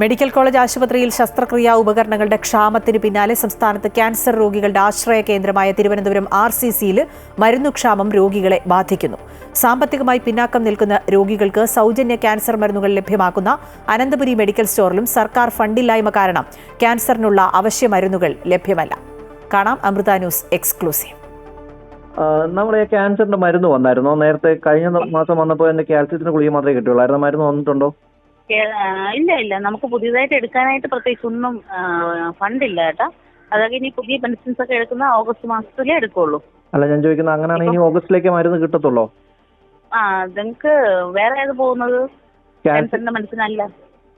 Medical college ആശുപത്രിയിൽ ശസ്ത്രക്രിയാ ഉപകരണങ്ങളുടെ ക്ഷാമത്തിന് പിന്നാലെ സംസ്ഥാനത്ത് ക്യാൻസർ രോഗികളുടെ ആശ്രയ കേന്ദ്രമായ തിരുവനന്തപുരം ആർ സി സിയിൽ മരുന്നുക്ഷാമം രോഗികളെ ബാധിക്കുന്നു. സാമ്പത്തികമായി പിന്നാക്കം നിൽക്കുന്ന രോഗികൾക്ക് സൗജന്യ ക്യാൻസർ മരുന്നുകൾ ലഭ്യമാക്കുന്ന അനന്തപുരി മെഡിക്കൽ സ്റ്റോറിലും സർക്കാർ ഫണ്ടില്ലായ്മ കാരണം ക്യാൻസറിനുള്ള അവശ്യ മരുന്നുകൾ ലഭ്യമല്ല. കാണാം അമൃത ന്യൂസ് എക്സ്ക്ലൂസീവ്. നമ്മുടെ ക്യാൻസറിന്റെ മരുന്ന് വന്നായിരുന്നോ. നേരത്തെ കഴിഞ്ഞ മാസം വന്നപ്പോൾ എന്റെ കാൽസ്യത്തിന് ഗുളിക മാത്രമേ കിട്ടുള്ളൂ മരുന്ന് വന്നിട്ടുണ്ടോ? ഇല്ല ഇല്ല. നമുക്ക് പുതിയതായിട്ട് എടുക്കാനായിട്ട് പ്രത്യേകിച്ച് ഒന്നും ഫണ്ടില്ല കേട്ടാ. അതൊക്കെ ഇനി പുതിയ മെഡിസിൻസ് ഒക്കെ എടുക്കുന്ന ഓഗസ്റ്റ് മാസത്തിലേ എടുക്കുള്ളൂ. അല്ല ഞാൻ ചോദിക്കുന്നത് അങ്ങനെയാണെങ്കിൽ ഇനി ഓഗസ്റ്റിലേക്ക് മരുന്ന് കിട്ടത്തുള്ളോ? ആ നിങ്ങൾക്ക് വേറെ ഏത് പോകുന്നത്? ക്യാൻസറിന്റെ മനസ്സിനല്ല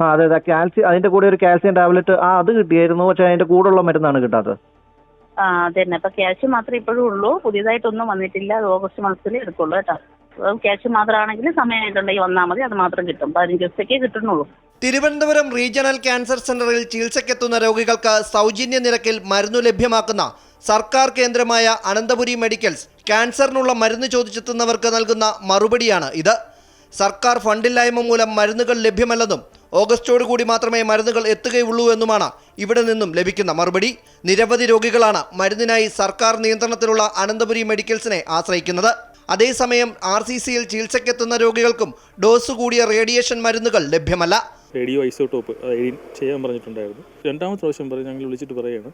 ആ അതെ അതെ. കാൽസ്യം അതിന്റെ കൂടെ ഒരു കാൽസ്യം ടാബ്ലറ്റ് ആ അത് കിട്ടിയായിരുന്നു. പക്ഷെ അതിന്റെ കൂടെ കൂടെയുള്ള മരുന്നാണ് കിട്ടാത്തത്. ആ അതന്നെ അപ്പൊ കാൽസ്യം മാത്രമേ ഇപ്പോഴും ഉള്ളൂ. പുതിയതായിട്ടൊന്നും വന്നിട്ടില്ല. അത് ഓഗസ്റ്റ് മാസത്തിലേ എടുക്കുള്ളൂ കേട്ടോ. ക്യാഷ് മാത്രമാണെങ്കിൽ സമയമായിട്ടുണ്ടെങ്കിൽ വന്നാൽ മതി. അത് മാത്രം കിട്ടും. പതിനഞ്ച് ദിവസത്തേക്കേ കിട്ടുന്നുള്ളൂ. തിരുവനന്തപുരം റീജിയണൽ ക്യാൻസർ സെന്ററിൽ ചികിത്സയ്ക്കെത്തുന്ന രോഗികൾക്ക് സൗജന്യ നിരക്കിൽ മരുന്നു ലഭ്യമാക്കുന്ന സർക്കാർ കേന്ദ്രമായ അനന്തപുരി മെഡിക്കൽസ് ക്യാൻസറിനുള്ള മരുന്ന് ചോദിച്ചെത്തുന്നവർക്ക് നൽകുന്ന മറുപടിയാണ് ഇത്. സർക്കാർ ഫണ്ടില്ലായ്മ മൂലം മരുന്നുകൾ ലഭ്യമല്ലെന്നും ഓഗസ്റ്റോടു കൂടി മാത്രമേ മരുന്നുകൾ എത്തുകയുള്ളൂ എന്നുമാണ് ഇവിടെ നിന്നും ലഭിക്കുന്ന മറുപടി. നിരവധി രോഗികളാണ് മരുന്നിനായി സർക്കാർ നിയന്ത്രണത്തിലുള്ള അനന്തപുരി മെഡിക്കൽസിനെ ആശ്രയിക്കുന്നത്. അതേസമയം ആർ സി സിയിൽ ചികിത്സയ്ക്കെത്തുന്ന രോഗികൾക്കും ഡോസ് കൂടിയ റേഡിയേഷൻ മരുന്നുകൾ ലഭ്യമല്ല. റേഡിയോ ഐസോട്ടോപ്പ് ചെയ്യാൻ പറഞ്ഞിട്ടുണ്ടായിരുന്നു. രണ്ടാമത്തെ പ്രാവശ്യം പറയും ഞങ്ങൾ വിളിച്ചിട്ട് പറയാണ്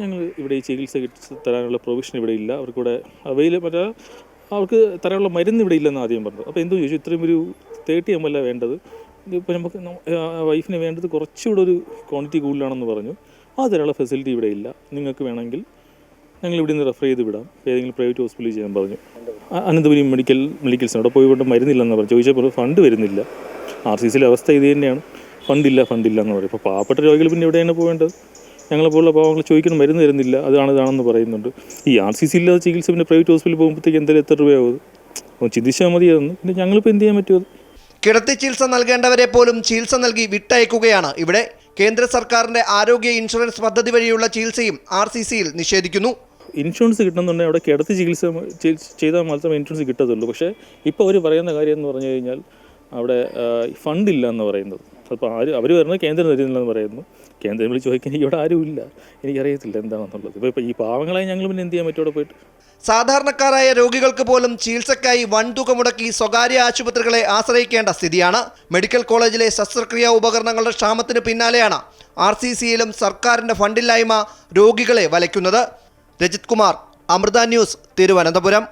ഞങ്ങൾ ഇവിടെ ഈ ചികിത്സ തരാനുള്ള പ്രൊവിഷൻ ഇവിടെ ഇല്ല. അവർക്കിവിടെ അവൈലബിൾ അവർക്ക് തരാനുള്ള മരുന്ന് ഇവിടെ ഇല്ലെന്ന് ആദ്യം പറഞ്ഞു അപ്പോൾ എന്തോ ചോദിച്ചു ഇത്രയും ഒരു തേർട്ടി എം അല്ല വേണ്ടത്. ഇപ്പോൾ നമുക്ക് വൈഫിന് വേണ്ടത് കുറച്ചുകൂടെ ഒരു ക്വാണ്ടിറ്റി കൂടുതലാണെന്ന് പറഞ്ഞു. ആ തരാനുള്ള ഫെസിലിറ്റി ഇവിടെ ഇല്ല. നിങ്ങൾക്ക് വേണമെങ്കിൽ ഞങ്ങൾ ഇവിടെ നിന്ന് റെഫർ ചെയ്ത് വിടാം. ഏതെങ്കിലും പ്രൈവറ്റ് ഹോസ്പിറ്റലിൽ ചെയ്യാൻ പറഞ്ഞു. അനന്തപുരി മെഡിക്കൽ മെഡിക്കൽസിന് അവിടെ പോയി കൊണ്ട് മരുന്നില്ലെന്ന് പറഞ്ഞു ചോദിച്ചപ്പോൾ ഫണ്ട് വരുന്നില്ല. ആർ സി സിയിലെ അവസ്ഥ ഇത് തന്നെയാണ്. ഫണ്ടില്ല ഫണ്ടില്ല എന്ന് പറയും. അപ്പോൾ പാവപ്പെട്ട രോഗികൾ പിന്നെ എവിടെയാണ് പോകേണ്ടത് ഞങ്ങളെപ്പോലുള്ള പാവങ്ങൾ ചോദിക്കണം മരുന്ന് തരുന്നില്ല. അതാണ് ഇതാണെന്ന് പറയുന്നുണ്ട്. ഈ ആർ സി സി ഇല്ലാതെ ചികിത്സ പിന്നെ പ്രൈവറ്റ് ഹോസ്പിറ്റലിൽ പോകുമ്പോഴത്തേക്ക് എന്തായാലും എത്ര രൂപയാവും അപ്പോൾ ചിന്തിച്ചാൽ മതിയായിരുന്നു. പിന്നെ ഞങ്ങളിപ്പോൾ എന്ത് ചെയ്യാൻ പറ്റുമോ അത്? കിടത്തി ചികിത്സ നൽകേണ്ടവരെ പോലും ചികിത്സ നൽകി വിട്ടയക്കുകയാണ്. ഇവിടെ കേന്ദ്ര സർക്കാരിന്റെ ആരോഗ്യ ഇൻഷുറൻസ് പദ്ധതി വഴിയുള്ള ചികിത്സയും ആർ നിഷേധിക്കുന്നു. ഇൻഷുറൻസ് കിട്ടുന്നുണ്ടെങ്കിൽ അവിടെ കിടത്തി ചികിത്സ ചെയ്താൽ മാത്രമേ ഇൻഷുറൻസ് കിട്ടത്തുള്ളൂ. പക്ഷേ ഇപ്പോൾ അവർ പറയുന്ന കാര്യം എന്ന് പറഞ്ഞു കഴിഞ്ഞാൽ അവിടെ ഫണ്ടില്ല എന്ന് പറയുന്നത്. അപ്പോൾ ആര് അവർ പറയുന്നത് കേന്ദ്രം തരുന്നില്ലെന്ന് പറയുന്നു. കേന്ദ്രം വിളിച്ച് ചോദിക്കാൻ എനിക്ക് ഇവിടെ ആരും ഇല്ല. എനിക്കറിയത്തില്ല എന്താണെന്നുള്ളത്. ഇപ്പോൾ ഇപ്പോൾ ഈ പാവങ്ങളായി ഞങ്ങൾ പിന്നെ എന്ത് ചെയ്യാൻ പറ്റും അവിടെ പോയിട്ട്? സാധാരണക്കാരായ രോഗികൾക്ക് പോലും ചികിത്സയ്ക്കായി വൻതുക മുടക്കി സ്വകാര്യ ആശുപത്രികളെ ആശ്രയിക്കേണ്ട സ്ഥിതിയാണ്. മെഡിക്കൽ കോളേജിലെ ശസ്ത്രക്രിയാ ഉപകരണങ്ങളുടെ ക്ഷാമത്തിന് പിന്നാലെയാണ് ആർ സി സിയിലും സർക്കാരിന്റെ ഫണ്ടില്ലായ്മ രോഗികളെ വലയ്ക്കുന്നത്. രജിത് കുമാർ അമൃത ന്യൂസ് തിരുവനന്തപുരം.